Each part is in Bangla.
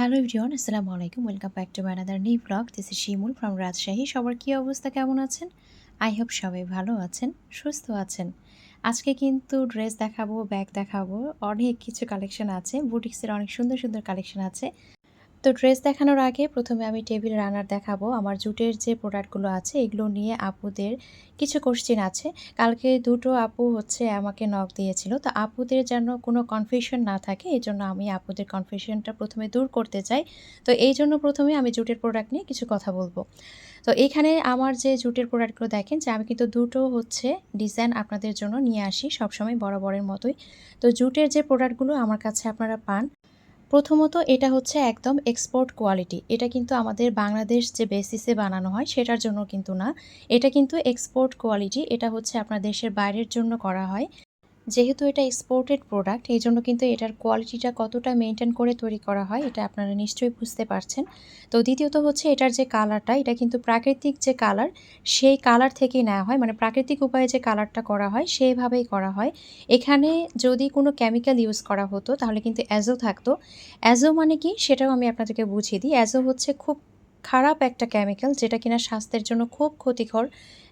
হ্যালো এভরিওয়ান, আসসালামু আলাইকুম। Welcome back to another new blog this is Shimul from Rajshahi সবার কী অবস্থা, কেমন আছেন? আই হোপ সবাই ভালো আছেন, সুস্থ আছেন। আজকে কিন্তু ড্রেস দেখাবো ব্যাগ দেখাবো। অনেক কিছু কালেকশন আছে। বুটিক্সের অনেক সুন্দর সুন্দর কালেকশন আছে। তো ড্রেস দেখানোর আগে প্রথমে আমি টেবিল রানার দেখাবো। আমার জুটের যে প্রোডাক্টগুলো আছে, এগুলো নিয়ে আপুদের কিছু কোশ্চেন আছে। কালকে দুটো আপু হচ্ছে আমাকে নক দিয়েছিল। তো আপুদের যেন কোনো কনফিউশন না থাকে এই জন্য আমি আপুদের কনফিউশনটা প্রথমে দূর করতে চাই। তো এই জন্য প্রথমে আমি জুটের প্রোডাক্ট নিয়ে কিছু কথা বলব। তো এখানে আমার যে জুটের প্রোডাক্টগুলো দেখেন, যে আমি কিন্তু দুটো হচ্ছে ডিজাইন আপনাদের জন্য নিয়ে আসি, সবসময় বরাবরের মতোই। তো জুটের যে প্রোডাক্টগুলো আমার কাছে আপনারা পান প্রথমত এটা হচ্ছে একদম এক্সপোর্ট কোয়ালিটি এটা কিন্তু আমাদের বাংলাদেশ যে বেসিসে বানানো হয় সেটার জন্য কিন্তু না। এটা কিন্তু এক্সপোর্ট কোয়ালিটি এটা হচ্ছে আপনার দেশের বাইরের জন্য করা হয়। যেহেতু এটা এক্সপোর্টেড প্রোডাক্ট এই জন্য কিন্তু এটার কোয়ালিটিটা কতটা মেনটেন করে তৈরি করা হয়, এটা আপনারা নিশ্চয়ই বুঝতে পারছেন। তো দ্বিতীয়ত হচ্ছে এটার যে কালারটা এটা কিন্তু প্রাকৃতিক যে কালার সেই কালার থেকেই নেওয়া হয়। মানে প্রাকৃতিক উপায়ে যে কালারটা করা হয়, সেইভাবেই করা হয়। এখানে যদি কোনো কেমিক্যাল ইউজ করা হতো, তাহলে কিন্তু অ্যাজো থাকতো। অ্যাজো মানে কি? সেটাও আমি আপনাদেরকে বুঝিয়ে দিই। অ্যাজো হচ্ছে খুব খারাপ একটা কেমিক্যাল যেটা কিনা স্বাস্থ্যের জন্য খুব ক্ষতিকর।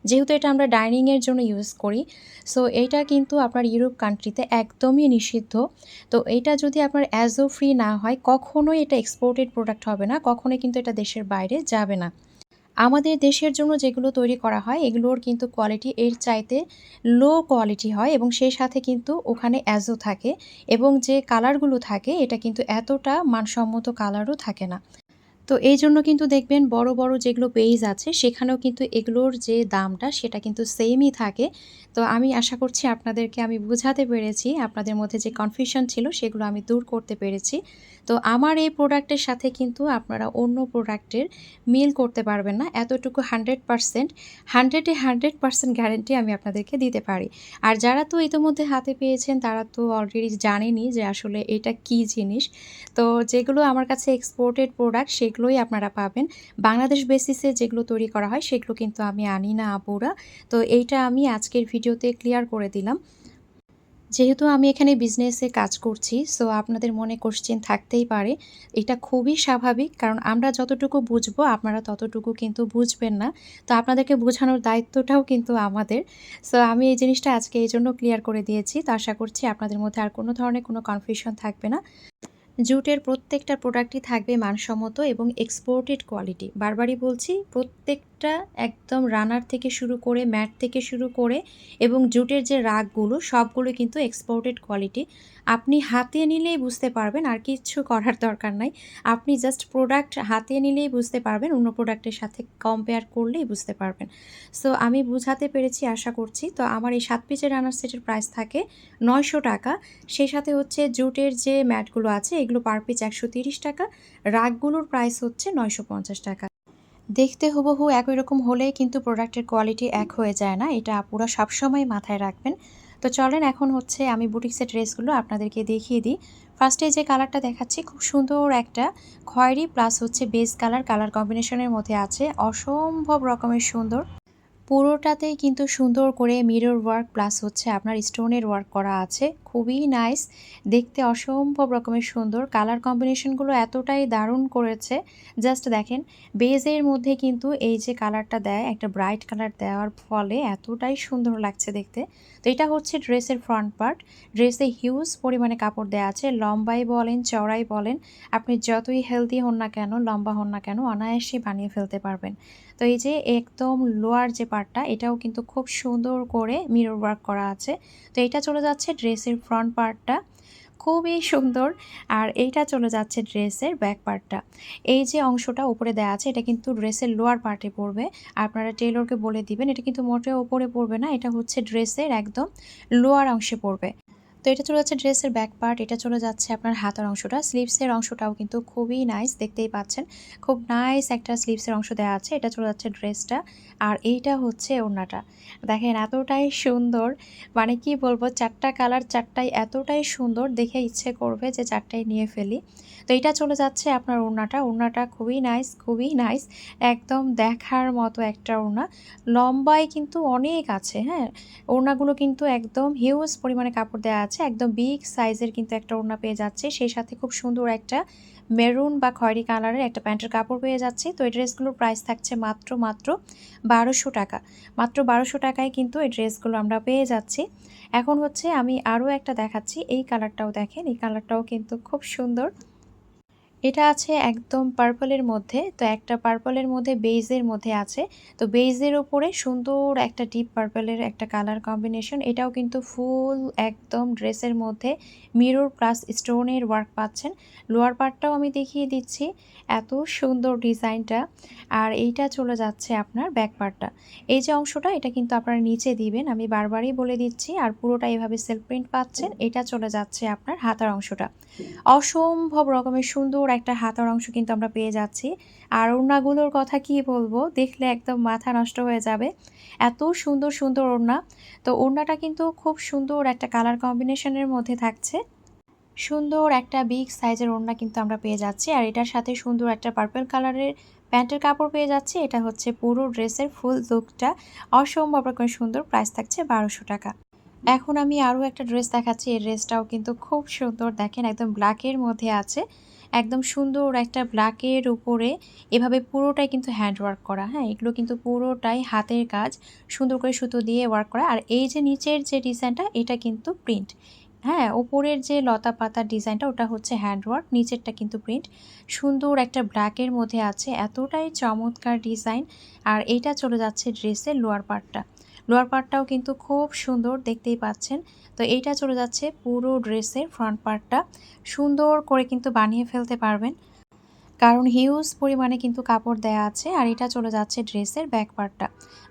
যেহেতু এটা আমরা ডাইনিংয়ের জন্য ইউজ করি সো এটা কিন্তু আপনার ইউরোপ কান্ট্রিতে একদমই নিষিদ্ধ। তো এটা যদি আপনার অ্যাজো ফ্রি না হয়, কখনোই এটা এক্সপোর্টেড প্রোডাক্ট হবে না, কখনোই কিন্তু এটা দেশের বাইরে যাবে না। আমাদের দেশের জন্য যেগুলো তৈরি করা হয়, এগুলোর কিন্তু কোয়ালিটি এর চাইতে লো কোয়ালিটি হয় এবং সেই সাথে কিন্তু ওখানে অ্যাজো থাকে এবং যে কালারগুলো থাকে, এটা কিন্তু এতটা মানসম্মত কালারও থাকে না। তো এই জন্য কিন্তু দেখবেন বড় বড় যেগুলো পেজ আছে, সেখানেও কিন্তু এগুলোর যে দামটা, সেটা কিন্তু সেমই থাকে। তো আমি আশা করছি আপনাদেরকে আমি বোঝাতে পেরেছি। আপনাদের মধ্যে যে কনফিউশন ছিল, সেগুলো আমি দূর করতে পেরেছি। তো আমার এই প্রোডাক্টের সাথে কিন্তু আপনারা অন্য প্রোডাক্টের মিল করতে পারবেন না। এতটুকু হান্ড্রেড পারসেন্ট হান্ড্রেডে হান্ড্রেড পারসেন্ট গ্যারেন্টি আমি আপনাদেরকে দিতে পারি। আর যারা তো ইতিমধ্যে হাতে পেয়েছেন, তারা তো অলরেডি জানেনই যে আসলে এটা কি জিনিস। তো যেগুলো আমার কাছে এক্সপোর্টেড প্রোডাক্ট সেগুলোই আপনারা পাবেন। বাংলাদেশ বেসিসে যেগুলো তৈরি করা হয়, সেগুলো কিন্তু আমি আনি না আপুরা। তো এইটা আমি আজকের ভিডিওতে ক্লিয়ার করে দিলাম। যেহেতু আমি এখানে বিজনেসে কাজ করছি সো আপনাদের মনে কোশ্চেন থাকতেই পারে। এটা খুবই স্বাভাবিক, কারণ আমরা যতটুকু বুঝব, আপনারা ততটুকু কিন্তু বুঝবেন না। তো আপনাদেরকে বোঝানোর দায়িত্বটাও কিন্তু আমাদের। সো আমি এই জিনিসটা আজকে এই জন্য ক্লিয়ার করে দিয়েছি। তো আশা করছি আপনাদের মধ্যে আর কোনো ধরনের কোনো কনফিউশন থাকবে না। জুটের প্রত্যেকটা প্রোডাক্টই থাকবে মানসম্মত এবং এক্সপোর্টেড কোয়ালিটি বারবারই বলছি প্রত্যেকটা একদম রানার থেকে শুরু করে ম্যাট থেকে শুরু করে এবং জুটের যে রাগগুলো, সবগুলো কিন্তু এক্সপোর্টেড কোয়ালিটি আপনি হাতে নিলেই বুঝতে পারবেন, আর কিচ্ছু করার দরকার নাই। আপনি জাস্ট প্রোডাক্ট হাতে নিলেই বুঝতে পারবেন, অন্য প্রোডাক্টের সাথে কম্পেয়ার করলেই বুঝতে পারবেন। সো আমি বুঝাতে পেরেছি, আশা করছি। তো আমার এই সাত পিসের রানার সেটের প্রাইস থাকে নয়শো টাকা। সেই সাথে হচ্ছে জুটের যে ম্যাটগুলো আছে, এগুলো পার পিস একশো তিরিশ টাকা। রাগগুলোর প্রাইস হচ্ছে নয়শো পঞ্চাশ টাকা। দেখতে হুবহু একই রকম হলে কিন্তু প্রোডাক্টের কোয়ালিটি এক হয়ে যায় না। এটা আপুরা সবসময় মাথায় রাখবেন। তো চলেন এখন হচ্ছে আমি বুটিক্সের ড্রেসগুলো আপনাদেরকে দেখিয়ে দিই। ফার্স্টে যে কালারটা দেখাচ্ছি, খুব সুন্দর একটা খয়েরি প্লাস হচ্ছে বেস কালার কালার কম্বিনেশনের মধ্যে আছে। অসম্ভব রকমের সুন্দর। পুরোটাতেই কিন্তু সুন্দর করে মিরর ওয়ার্ক প্লাস হচ্ছে আপনার স্টোনের ওয়ার্ক করা আছে। খুবই নাইস দেখতে অসম্ভব রকমের সুন্দর। কালার কম্বিনেশনগুলো এতটাই দারুণ করেছে। জাস্ট দেখেন বেজের মধ্যে কিন্তু এই যে কালারটা দেয়, একটা ব্রাইট কালার দেওয়ার ফলে এতটাই সুন্দর লাগছে দেখতে। তো এটা হচ্ছে ড্রেসের ফ্রন্ট পার্ট ড্রেসে হিউজ পরিমাণে কাপড় দেওয়া আছে। লম্বাই বলেন চড়াই বলেন, আপনি যতই হেলদি হন না কেন, লম্বা হন না কেন অনায়াসে বানিয়ে ফেলতে পারবেন। তো এই যে একদম লোয়ার যে পার্টটা এটাও কিন্তু খুব সুন্দর করে মিরর ওয়ার্ক করা আছে। তো এটা চলে যাচ্ছে ড্রেসের ফ্রন্ট পার্টটা খুবই সুন্দর। আর এইটা চলে যাচ্ছে ড্রেসের ব্যাক পার্টটা এই যে অংশটা উপরে দেওয়া আছে, এটা কিন্তু ড্রেসের লোয়ার পার্টে পড়বে। আপনারা টেলরকে বলে দিবেন, এটা কিন্তু মোটে ওপরে পড়বে না, এটা হচ্ছে ড্রেসের একদম লোয়ার অংশে পড়বে। তো এটা চলে যাচ্ছে ড্রেসের ব্যাক পার্ট এটা চলে যাচ্ছে আপনার হাতের অংশটা। স্লিভসের অংশটাও কিন্তু খুবই নাইস দেখতেই পাচ্ছেন। খুব নাইস একটা স্লিভসের অংশ দেওয়া আছে, এটা চলে যাচ্ছে ড্রেসটা। আর এইটা হচ্ছে ওড়নাটা। দেখেন এতটাই সুন্দর মানে কি বলব, চারটা কালার চারটাই এতটাই সুন্দর, দেখে ইচ্ছে করবে যে চারটাই নিয়ে ফেলি। তো এটা চলে যাচ্ছে আপনার ওড়নাটা। ওড়নাটা খুবই নাইস খুবই নাইস একদম দেখার মতো একটা ওড়না। লম্বায় কিন্তু অনেক আছে হ্যাঁ? ওড়নাগুলো কিন্তু একদম হিউজ পরিমাণে কাপড় দেওয়া আছে। একদম বিগ সাইজের কিন্তু একটা ওড়না পেয়ে যাচ্ছে। সেই সাথে খুব সুন্দর একটা মেরুন বা খয়েরি কালারের একটা প্যান্টের কাপড় পেয়ে যাচ্ছে। তো এই ড্রেসগুলোর প্রাইস থাকছে মাত্র মাত্র বারোশো টাকা। মাত্র বারোশো টাকায় কিন্তু এই ড্রেসগুলো আমরা পেয়ে যাচ্ছি। এখন হচ্ছে আমি আরও একটা দেখাচ্ছি। এই কালারটাও দেখেন। এই কালারটাও কিন্তু খুব সুন্দর। এটা আছে একদম পার্পলের মধ্যে, তো একটা পার্পলের মধ্যে বেইজের মধ্যে আছে। তো বেইজের ওপরে সুন্দর একটা ডিপ পার্পলের একটা কালার কম্বিনেশন এটাও কিন্তু ফুল একদম ড্রেসের মধ্যে মিরর প্লাস স্টোনের ওয়ার্ক পাচ্ছেন। লোয়ার পার্টটাও আমি দেখিয়ে দিচ্ছি, এত সুন্দর ডিজাইনটা। আর এইটা চলে যাচ্ছে আপনার ব্যাক পার্টটা এই যে অংশটা, এটা কিন্তু আপনারা নিচে দিবেন, আমি বারবারই বলে দিচ্ছি, আর পুরোটা এভাবে সেলফ প্রিন্ট পাচ্ছেন, এটা চলে যাচ্ছে আপনার হাতার অংশটা। অসম্ভব রকমের সুন্দর একটা হাতার অংশ কিন্তু আমরা পেয়ে যাচ্ছি। আর ওড়নাগুলোর কথা কি বলব? দেখলে একদম মাথা নষ্ট হয়ে যাবে। এত সুন্দর সুন্দর ওড়না। তো ওড়নাটা কিন্তু খুব সুন্দর একটা কালার কম্বিনেশনের মধ্যে থাকছে। সুন্দর একটা বিগ সাইজের ওড়না কিন্তু আমরা পেয়ে যাচ্ছি। আর এটার সাথে সুন্দর একটা পার্পল কালারের প্যান্টের কাপড় পেয়ে যাচ্ছি। এটা হচ্ছে পুরো ড্রেসের ফুল লুকটা অসম্ভব রকমের সুন্দর প্রাইস থাকছে বারোশো টাকা। এখন আমি আরও একটা ড্রেস দেখাচ্ছি। এই ড্রেসটাও কিন্তু খুব সুন্দর। দেখেন একদম ব্ল্যাকের মধ্যে আছে। একদম সুন্দর একটা ব্ল্যাকের উপরে এভাবে পুরোটাই কিন্তু হ্যান্ড ওয়ার্ক করা হ্যাঁ? এগুলো কিন্তু পুরোটাই হাতের কাজ, সুন্দর করে সুতো দিয়ে ওয়ার্ক করা। আর এই যে নিচের যে ডিজাইনটা এটা কিন্তু প্রিন্ট হ্যাঁ? ওপরের যে লতা পাতার ডিজাইনটা ওটা হচ্ছে হ্যান্ডওয়ার্ক নিচেরটা কিন্তু প্রিন্ট সুন্দর একটা ব্ল্যাকের মধ্যে আছে, এতটাই চমৎকার ডিজাইন আর এইটা চলে যাচ্ছে ড্রেসের লোয়ার পার্টটা লোয়ার পার্টটাও কিন্তু খুব সুন্দর দেখতেই পাচ্ছেন। তো এইটা চলে যাচ্ছে পুরো ড্রেসের ফ্রন্ট পার্টটা সুন্দর করে কিন্তু বানিয়ে ফেলতে পারবেন। কারণ হিউজ পরিমাণে কিন্তু কাপড় দেয়া আছে আর এটা চলে যাচ্ছে ড্রেসের ব্যাক পার্টটা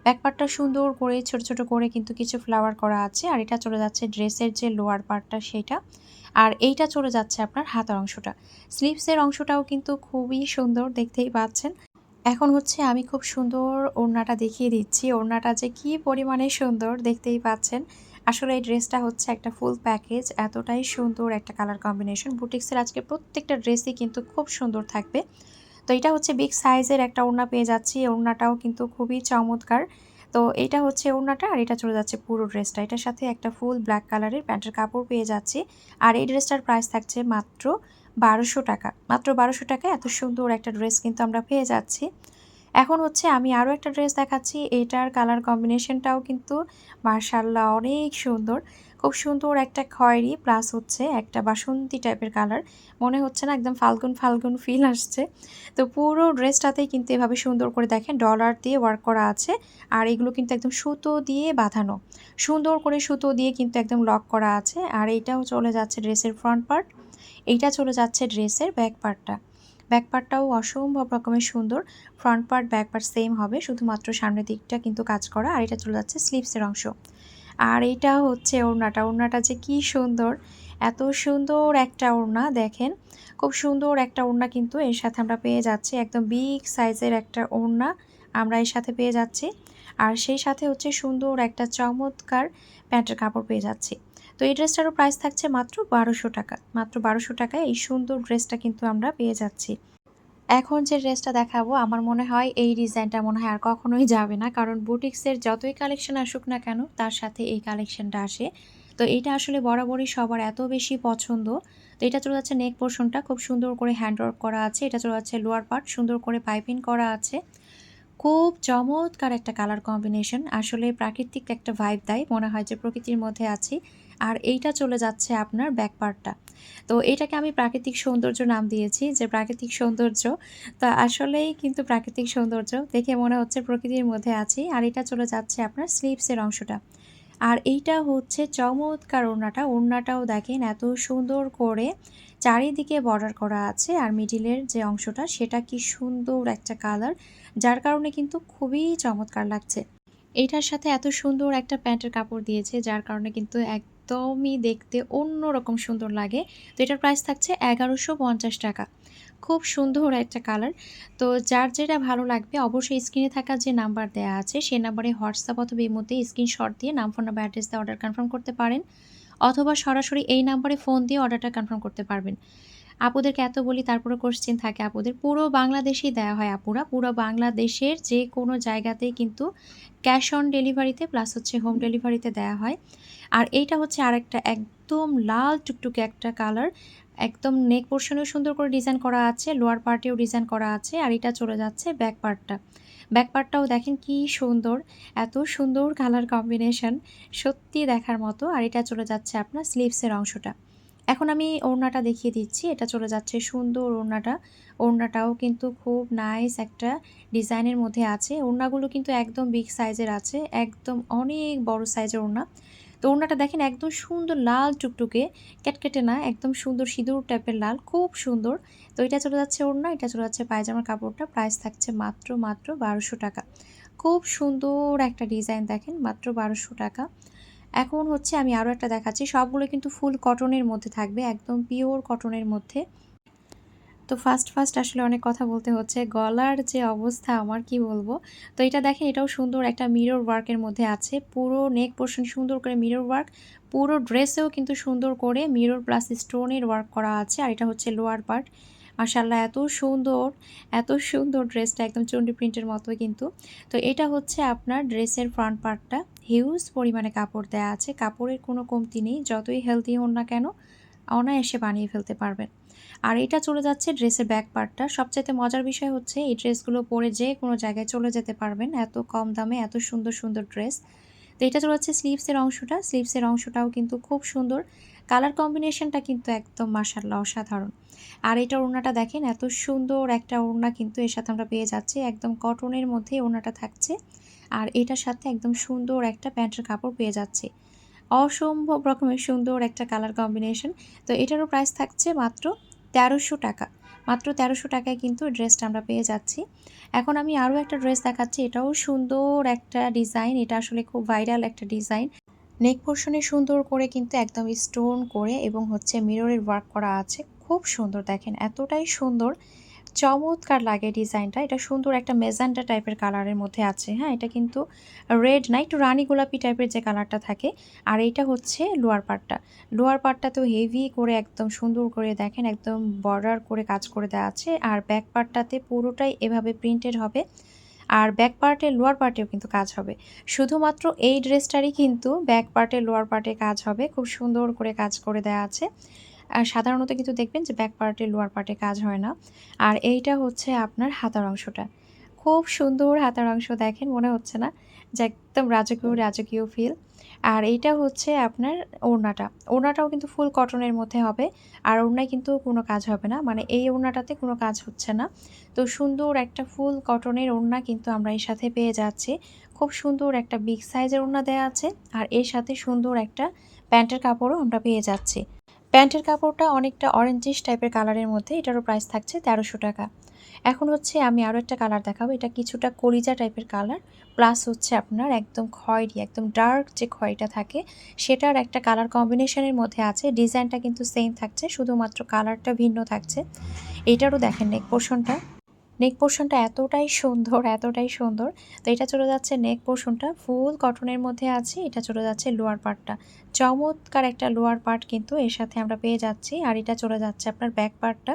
ব্যাক পার্টটা সুন্দর করে, ছোট ছোট করে কিন্তু কিছু ফ্লাওয়ার করা আছে আর এটা চলে যাচ্ছে ড্রেসের যে লোয়ার পার্টটা সেটা। আর এইটা চলে যাচ্ছে আপনার হাতার অংশটা। স্লিভসের অংশটাও কিন্তু খুবই সুন্দর দেখতেই পাচ্ছেন। এখন হচ্ছে আমি খুব সুন্দর ওড়নাটা দেখিয়ে দিচ্ছি। ওড়নাটা যে কি পরিমাণে সুন্দর দেখতেই পাচ্ছেন। আসলে এই ড্রেসটা হচ্ছে একটা ফুল প্যাকেজ, এতটাই সুন্দর একটা কালার কম্বিনেশন। বুটিক্সের আজকে প্রত্যেকটা ড্রেসই কিন্তু খুব সুন্দর থাকবে। তো এটা হচ্ছে বিগ সাইজের একটা ওড়না পেয়ে যাচ্ছি। ওড়নাটাও কিন্তু খুবই চমৎকার। তো এটা হচ্ছে ওড়নাটা আর এটা চলে যাচ্ছে পুরো ড্রেসটা। এটার সাথে একটা ফুল ব্ল্যাক কালারের প্যান্টের কাপড় পেয়ে যাচ্ছি। আর এই ড্রেসটার প্রাইস থাকছে মাত্র বারোশো টাকা। মাত্র বারোশো টাকা এত সুন্দর একটা ড্রেস কিন্তু আমরা পেয়ে যাচ্ছি। এখন হচ্ছে আমি আরও একটা ড্রেস দেখাচ্ছি। এটার কালার কম্বিনেশনটাও কিন্তু মার্শাল্লাহ অনেক সুন্দর। খুব সুন্দর একটা খয়েরি প্লাস হচ্ছে একটা বাসন্তী টাইপের কালার মনে হচ্ছে না একদম ফাল্গুন ফাল্গুন ফিল আসছে। তো পুরো ড্রেসটাতেই কিন্তু এভাবে সুন্দর করে দেখেন ডলার দিয়ে ওয়ার্ক করা আছে। আর এগুলো কিন্তু একদম সুতো দিয়ে বাঁধানো। সুন্দর করে সুতো দিয়ে কিন্তু একদম লক করা আছে। আর এইটাও চলে যাচ্ছে ড্রেসের ফ্রন্ট পার্ট এইটা চলে যাচ্ছে ড্রেসের ব্যাক পার্টটা ব্যাক পার্টটাও অসম্ভব রকমের সুন্দর। Front part back part same হবে, শুধুমাত্র সামনের দিকটা কিন্তু কাজ করা, আর এটা চলে যাচ্ছে স্লিপসের অংশ। আর এটা হচ্ছে ওড়নাটা ওড়নাটা যে কি সুন্দর, এত সুন্দর একটা ওড়না, দেখেন। খুব সুন্দর একটা ওড়না কিন্তু এর সাথে আমরা পেয়ে যাচ্ছি, একদম বিগ সাইজের একটা ওড়না আমরা এর সাথে পেয়ে যাচ্ছি। আর সেই সাথে হচ্ছে সুন্দর একটা চমৎকার প্যান্টের কাপড় পেয়ে যাচ্ছি। তো এই ড্রেসটারও প্রাইস থাকছে মাত্র বারোশো টাকা। মাত্র বারোশো টাকায় এই সুন্দর ড্রেসটা কিন্তু আমরা পেয়ে যাচ্ছি। এখন যে ড্রেসটা দেখাবো, আমার মনে হয় এই ডিজাইনটা মনে হয় আর কখনোই যাবে না। কারণ বুটিক্সের যতই কালেকশন আসুক না কেন, তার সাথে এই কালেকশনটা আসে। তো এটা আসলে বরাবরই সবার এত বেশি পছন্দ। তো এটা চলে যাচ্ছে নেক পোর্শনটা খুব সুন্দর করে হ্যান্ডওয়ার্ক করা আছে। এটা চলে যাচ্ছে লোয়ার পার্ট সুন্দর করে পাইপিং করা আছে। খুব চমৎকার একটা কালার কম্বিনেশন আসলে প্রাকৃতিক একটা ভাইব দেয়। মনে হয় যে প্রকৃতির মধ্যে আছি। আর এইটা চলে যাচ্ছে আপনার ব্যাক পার্টটা তো এটাকে আমি প্রাকৃতিক সৌন্দর্য নাম দিয়েছি, যে প্রাকৃতিক সৌন্দর্য, তা আসলেই কিন্তু প্রাকৃতিক সৌন্দর্য দেখে মনে হচ্ছে প্রকৃতির মধ্যে আছি, আর এটা চলে যাচ্ছে আপনার স্লিপসের অংশটা। আর এইটা হচ্ছে চমৎকার ওড়নাটা, ওড়নাটাও দেখেন এত সুন্দর করে চারিদিকে বর্ডার করা আছে, আর মিডিলের যে অংশটা সেটা কি সুন্দর একটা কালার যার কারণে কিন্তু খুবই চমৎকার লাগছে। এইটার সাথে এত সুন্দর একটা প্যান্টের কাপড় দিয়েছে, যার কারণে কিন্তু একদমই দেখতে অন্য রকম সুন্দর লাগে। তো এটার প্রাইস থাকছে এগারোশো পঞ্চাশ টাকা। খুব সুন্দর একটা কালার তো যার যেটা ভালো লাগবে অবশ্যই স্ক্রিনে থাকা যে নাম্বার দেওয়া আছে সেই নাম্বারে হোয়াটসঅ্যাপ অথবা এই মধ্যে স্ক্রিনশট দিয়ে নাম ফোন নাম্বার অ্যাড্রেস দিয়ে অর্ডার কনফার্ম করতে পারেন। অথবা সরাসরি এই নাম্বারে ফোন দিয়ে অর্ডারটা কনফার্ম করতে পারবেন। আপুদেরকে এত বলি তারপরে কোশ্চেন থাকে আপুদের। পুরো বাংলাদেশেই দেওয়া হয় আপুরা। পুরো বাংলাদেশের যে কোনো জায়গাতেই কিন্তু ক্যাশ অন ডেলিভারিতে প্লাস হচ্ছে হোম ডেলিভারিতে দেওয়া হয়। আর এইটা হচ্ছে আরেকটা একদম লাল টুকটুকে একটা কালার একদম নেক পোর্শনেও সুন্দর করে ডিজাইন করা আছে লোয়ার পার্টেও ডিজাইন করা আছে, আর এটা চলে যাচ্ছে ব্যাক পার্টটা ব্যাক পার্টটাও দেখেন কি সুন্দর, এত সুন্দর কালার কম্বিনেশন সত্যি দেখার মতো। আর এটা চলে যাচ্ছে আপনার স্লিভসের অংশটা। এখন আমি ওড়নাটা দেখিয়ে দিচ্ছি। এটা চলে যাচ্ছে সুন্দর ওড়নাটা। ওড়নাটাও কিন্তু খুব নাইস একটা ডিজাইনের মধ্যে আছে। ওড়নাগুলো কিন্তু একদম বিগ সাইজের আছে, একদম অনেক বড় সাইজের ওড়না। তো ওড়নাটা দেখেন একদম সুন্দর লাল টুকটুকে, কেটকেটে না, একদম সুন্দর সিঁদুর টাইপের লাল, খুব সুন্দর। তো এটা চলে যাচ্ছে ওড়না, এটা চলে যাচ্ছে পায়জামার কাপড়টা। প্রাইস থাকছে মাত্র মাত্র বারোশো টাকা। খুব সুন্দর একটা ডিজাইন দেখেন, মাত্র বারোশো টাকা। এখন হচ্ছে আমি আরও একটা দেখাচ্ছি। সবগুলো কিন্তু ফুল কটনের মধ্যে থাকবে, একদম পিওর কটনের মধ্যে। তো ফার্স্ট ফার্স্ট আসলে অনেক কথা বলতে হচ্ছে। গলার যে অবস্থা, আমার কি বলব? তো এটা দেখেন এটাও সুন্দর একটা মিরর ওয়ার্কের মধ্যে আছে। পুরো নেক পোর্শন সুন্দর করে মিরর ওয়ার্ক পুরো ড্রেসেও কিন্তু সুন্দর করে মিরর প্লাস স্টোনের ওয়ার্ক করা আছে। আর এটা হচ্ছে লোয়ার পার্ট মার্শাল্লাহ এত সুন্দর এত সুন্দর ড্রেসটা একদম চন্ডি প্রিন্টের মতো কিন্তু। তো এটা হচ্ছে আপনার ড্রেসের ফ্রন্ট পার্টটা হিউজ পরিমাণে কাপড় দেওয়া আছে। কাপড়ের কোনো কমতি নেই, যতই হেলদি হন না কেন, অনায়াসে বানিয়ে ফেলতে পারবেন। আর এটা চলে যাচ্ছে ড্রেসের ব্যাক পার্টটা সবচাইতে মজার বিষয় হচ্ছে, এই ড্রেসগুলো পরে যে কোনো জায়গায় চলে যেতে পারবেন, এত কম দামে, এত সুন্দর সুন্দর ড্রেস। তো এটা চলে যাচ্ছে স্লিভসের অংশটা। স্লিভসের অংশটাও কিন্তু খুব সুন্দর। কালার কম্বিনেশনটা কিন্তু একদম মাসাল্লাহ অসাধারণ। আর এটা ওড়নাটা দেখেন, এত সুন্দর একটা ওড়না কিন্তু এর সাথে আমরা পেয়ে যাচ্ছি। একদম কটনের মধ্যে ওড়নাটা থাকছে। আর এটার সাথে একদম সুন্দর একটা প্যান্টের কাপড় পেয়ে যাচ্ছে। অসম্ভব রকমের সুন্দর একটা কালার কম্বিনেশন। তো এটারও প্রাইস থাকছে মাত্র তেরোশো টাকা। মাত্র তেরোশো টাকায় কিন্তু ড্রেসটা আমরা পেয়ে যাচ্ছি। এখন আমি আরও একটা ড্রেস দেখাচ্ছি। এটাও সুন্দর একটা ডিজাইন। এটা আসলে খুব ভাইরাল একটা ডিজাইন। নেক পোর্শনে সুন্দর করে কিন্তু একদম স্টোন করে এবং হচ্ছে মিররের ওয়ার্ক করা আছে। খুব সুন্দর দেখেন, এতটাই সুন্দর। চমৎকার লাগে ডিজাইনটা, এটা সুন্দর একটা মেজান্টা টাইপের কালারের মধ্যে আছে হ্যাঁ? এটা কিন্তু রেড না, একটু রানি গোলাপি টাইপের যে কালারটা থাকে। আর এইটা হচ্ছে লোয়ার পার্টটা লোয়ার পার্টটা তো হেভি করে একদম সুন্দর করে দেখেন, একদম বর্ডার করে কাজ করে দেওয়া আছে। আর ব্যাক পার্টটাতে পুরোটাই এভাবে প্রিন্টেড হবে। আর ব্যাক পার্টের লোয়ার পার্টেও কিন্তু কাজ হবে। শুধুমাত্র এই ড্রেসটারই কিন্তু ব্যাক পার্টের লোয়ার পার্টে কাজ হবে, খুব সুন্দর করে কাজ করে দেওয়া আছে। আর সাধারণত কিন্তু দেখবেন যে ব্যাক পার্টে লোয়ার পার্টে কাজ হয় না। আর এইটা হচ্ছে আপনার হাতার অংশটা। খুব সুন্দর হাতার অংশ দেখেন, মনে হচ্ছে না যে একদম রাজকীয় রাজকীয় ফিল আর এইটা হচ্ছে আপনার ওড়নাটা। ওড়নাটাও কিন্তু ফুল কটনের মধ্যে হবে, আর ওড়নায় কিন্তু কোনো কাজ হবে না। মানে এই ওড়নাটাতে কোনো কাজ হচ্ছে না। তো সুন্দর একটা ফুল কটনের ওড়না কিন্তু আমরা এর সাথে পেয়ে যাচ্ছি। খুব সুন্দর একটা বিগ সাইজের ওড়না দেওয়া আছে, আর এর সাথে সুন্দর একটা প্যান্টের কাপড়ও আমরা পেয়ে যাচ্ছি। প্যান্টের কাপড়টা অনেকটা অরেঞ্জিশ টাইপের কালারের মধ্যে, এটারও প্রাইস থাকছে তেরোশো টাকা। এখন হচ্ছে আমি আরও একটা কালার দেখাবো, এটা কিছুটা কলিজা টাইপের কালার প্লাস হচ্ছে আপনার একদম খয়েরি, একদম ডার্ক যে খয়টা থাকে, সেটার একটা কালার কম্বিনেশনের মধ্যে আছে ডিজাইনটা কিন্তু সেম থাকছে, শুধুমাত্র কালারটা ভিন্ন থাকছে। এটারও দেখেন নেক পোর্শনটা নেক পোর্শনটা এতটাই সুন্দর এতটাই সুন্দর। তো এটা চলে যাচ্ছে নেক পোর্শনটা ফুল কটনের মধ্যে আছে, এটা চলে যাচ্ছে লোয়ার পার্টটা চমৎকার একটা লোয়ার পার্ট কিন্তু এর সাথে আমরা পেয়ে যাচ্ছি। আর এটা চলে যাচ্ছে আপনার ব্যাক পার্টটা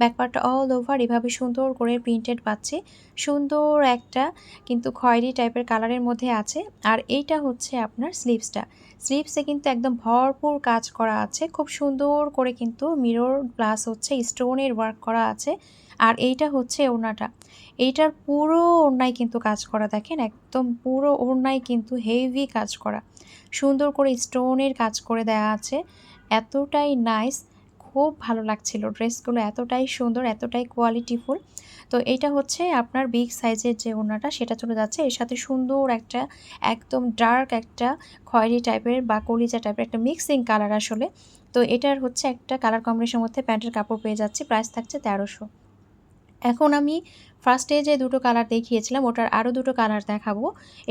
ব্যাক পার্টটা অল ওভার এভাবে সুন্দর করে প্রিন্টেড পাচ্ছি। সুন্দর একটা কিন্তু খয়েরি টাইপের কালারের মধ্যে আছে। আর এইটা হচ্ছে আপনার স্লিভসটা স্লিভসে কিন্তু একদম ভরপুর কাজ করা আছে। খুব সুন্দর করে কিন্তু মিরর প্লাস হচ্ছে স্টোনের ওয়ার্ক করা আছে। আর এইটা হচ্ছে ওড়নাটা। এইটার পুরো ওড়নায় কিন্তু কাজ করা, দেখেন? একদম পুরো ওড়নায় কিন্তু হেভি কাজ করা। সুন্দর করে স্টোনের কাজ করে দেওয়া আছে। এতটাই নাইস, খুব ভালো লাগছিল ড্রেসগুলো, এতটাই সুন্দর, এতটাই কোয়ালিটিফুল। তো এইটা হচ্ছে আপনার বিগ সাইজের যে ওড়নাটা, সেটা চলে যাচ্ছে। এর সাথে সুন্দর একটা, একদম ডার্ক একটা খয়েরি টাইপের বা কলিজা টাইপের একটা মিক্সিং কালার আসলে। তো এটার হচ্ছে একটা কালার কম্বিনেশনের মধ্যে প্যান্টের কাপড় পেয়ে যাচ্ছে। প্রাইস থাকছে তেরোশো। এখন আমি ফার্স্টে যে দুটো কালার দেখিয়েছিলাম, ওটার আরও দুটো কালার দেখাবো।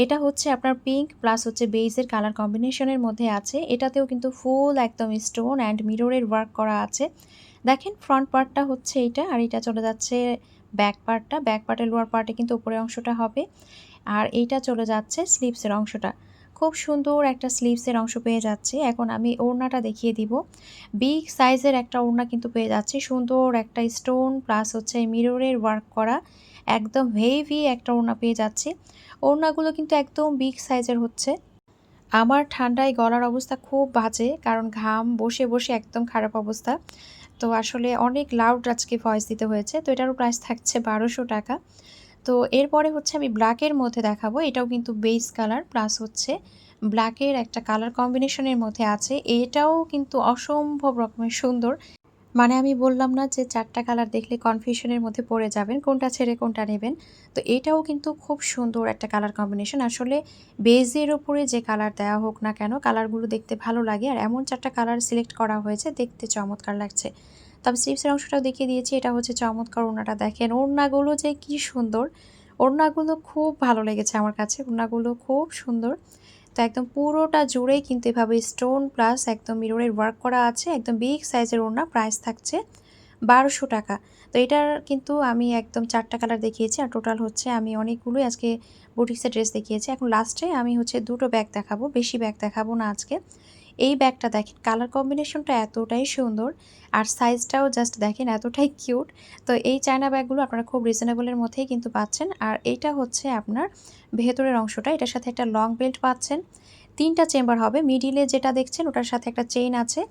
এটা হচ্ছে আপনার পিঙ্ক প্লাস হচ্ছে বেইজের কালার কম্বিনেশনের মধ্যে আছে। এটাতেও কিন্তু ফুল একদম স্টোন অ্যান্ড মিররের ওয়ার্ক করা আছে। দেখেন ফ্রন্ট পার্টটা হচ্ছে এইটা আর এটা চলে যাচ্ছে ব্যাক পার্টটা ব্যাক পার্টের লোয়ার পার্টে কিন্তু উপরের অংশটা হবে। আর এইটা চলে যাচ্ছে স্লিপসের অংশটা। খুব সুন্দর একটা স্লিভসের অংশ পেয়ে যাচ্ছি। এখন আমি ওড়নাটা দেখিয়ে দিব। বিগ সাইজের একটা ওড়না কিন্তু পেয়ে যাচ্ছি। সুন্দর একটা স্টোন প্লাস হচ্ছে মিররের ওয়ার্ক করা একদম হেভি একটা ওড়না পেয়ে যাচ্ছি। ওড়নাগুলো কিন্তু একদম বিগ সাইজের হচ্ছে। আমার ঠান্ডায় গলার অবস্থা খুব বাজে, কারণ ঘাম, বসে বসে একদম খারাপ অবস্থা। তো আসলে অনেক লাউড আজকে ভয়েস দিতে হয়েছে। তো এটারও প্রাইস থাকছে বারোশো টাকা। তো এরপরে হচ্ছে আমি ব্ল্যাকের মধ্যে দেখাবো, এটাও কিন্তু বেস কালার প্লাস হচ্ছে ব্ল্যাকের একটা কালার কম্বিনেশনের মধ্যে আছে, এটাও কিন্তু অসম্ভব রকমের সুন্দর। মানে আমি বললাম না যে চারটা কালার দেখলে কনফিউশনের মধ্যে পড়ে যাবেন, কোনটা ছেড়ে কোনটা নেবেন, তো এটাও কিন্তু খুব সুন্দর একটা কালার কম্বিনেশন আসলে বেজের ওপরে যে কালার দেওয়া হোক না কেন কালারগুলো দেখতে ভালো লাগে, আর এমন চারটা কালার সিলেক্ট করা হয়েছে, দেখতে চমৎকার লাগছে। তবে স্লিপসের অংশটাও দেখিয়ে দিয়েছি, এটা হচ্ছে চমৎকার ওড়নাটা দেখেন। ওড়নাগুলো যে কি সুন্দর, ওড়নাগুলো খুব ভালো লেগেছে আমার কাছে, ওড়নাগুলো খুব সুন্দর। তো একদম পুরোটা জুড়েই কিন্তু এভাবে স্টোন প্লাস একদম মিররের ওয়ার্ক করা আছে, একদম বিগ সাইজের ওড়না, প্রাইস থাকছে বারোশো টাকা। তো এটার কিন্তু আমি একদম চারটা কালার দেখিয়েছি আর টোটাল হচ্ছে আমি অনেকগুলোই আজকে বুটিক্সের ড্রেস দেখিয়েছি। এখন লাস্টে আমি হচ্ছে দুটো ব্যাগ দেখাবো, বেশি ব্যাগ দেখাবো না আজকে। এই ব্যাগটা দেখেন কালার কম্বিনেশনটা এতটাই সুন্দর আর সাইজটাও জাস্ট দেখেন এতটাই কিউট তো এই চায়না ব্যাগগুলো আপনারা খুব রিজনেবলের মধ্যেই কিন্তু পাচ্ছেন। আর এইটা হচ্ছে আপনার ভেতরের অংশটা, এটার সাথে একটা লং বেল্ট পাচ্ছেন। তিনটা চেম্বার হবে মিডিলে যেটা দেখছেন ওটার সাথে একটা চেইন আছে,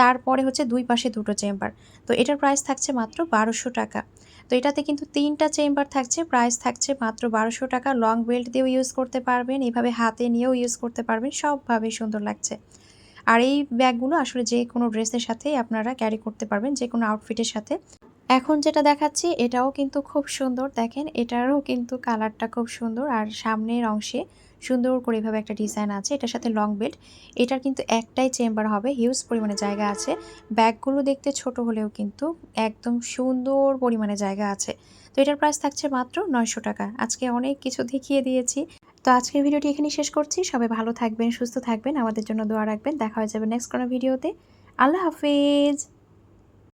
তারপরে হচ্ছে দুই পাশে দুটো চেম্বার তো এটার প্রাইস থাকছে মাত্র বারোশো টাকা। তো এটাতে কিন্তু তিনটা চেম্বার থাকছে প্রাইস থাকছে মাত্র বারোশো টাকা। লং বেল্ট দিয়েও ইউজ করতে পারবেন, এভাবে হাতে নিয়েও ইউজ করতে পারবেন সবভাবে সুন্দর লাগছে। আর এই ব্যাগগুলো আসলে যে কোনো ড্রেসের সাথেই আপনারা ক্যারি করতে পারবেন, যে কোনো আউটফিটের সাথে। এখন যেটা দেখাচ্ছি, এটাও কিন্তু খুব সুন্দর। দেখেন, এটারও কিন্তু কালারটা খুব সুন্দর আর সামনের অংশে সুন্দর করে এভাবে একটা ডিজাইন আছে। এটার সাথে লং বেল্ট এটার কিন্তু একটাই চেম্বার হবে হিউজ পরিমাণে জায়গা আছে। ব্যাগগুলো দেখতে ছোট হলেও কিন্তু একদম সুন্দর পরিমাণে জায়গা আছে। তো এটার প্রাইস থাকছে মাত্র নয়শো টাকা। আজকে অনেক কিছু দেখিয়ে দিয়েছি। তো আজকের ভিডিওটি এখানে শেষ করছি। সবাই ভালো থাকবেন, সুস্থ থাকবেন, আমাদের জন্য দোয়া রাখবেন। দেখা হয়ে যাবে নেক্সট কোনো ভিডিওতে। আল্লাহ হাফিজ।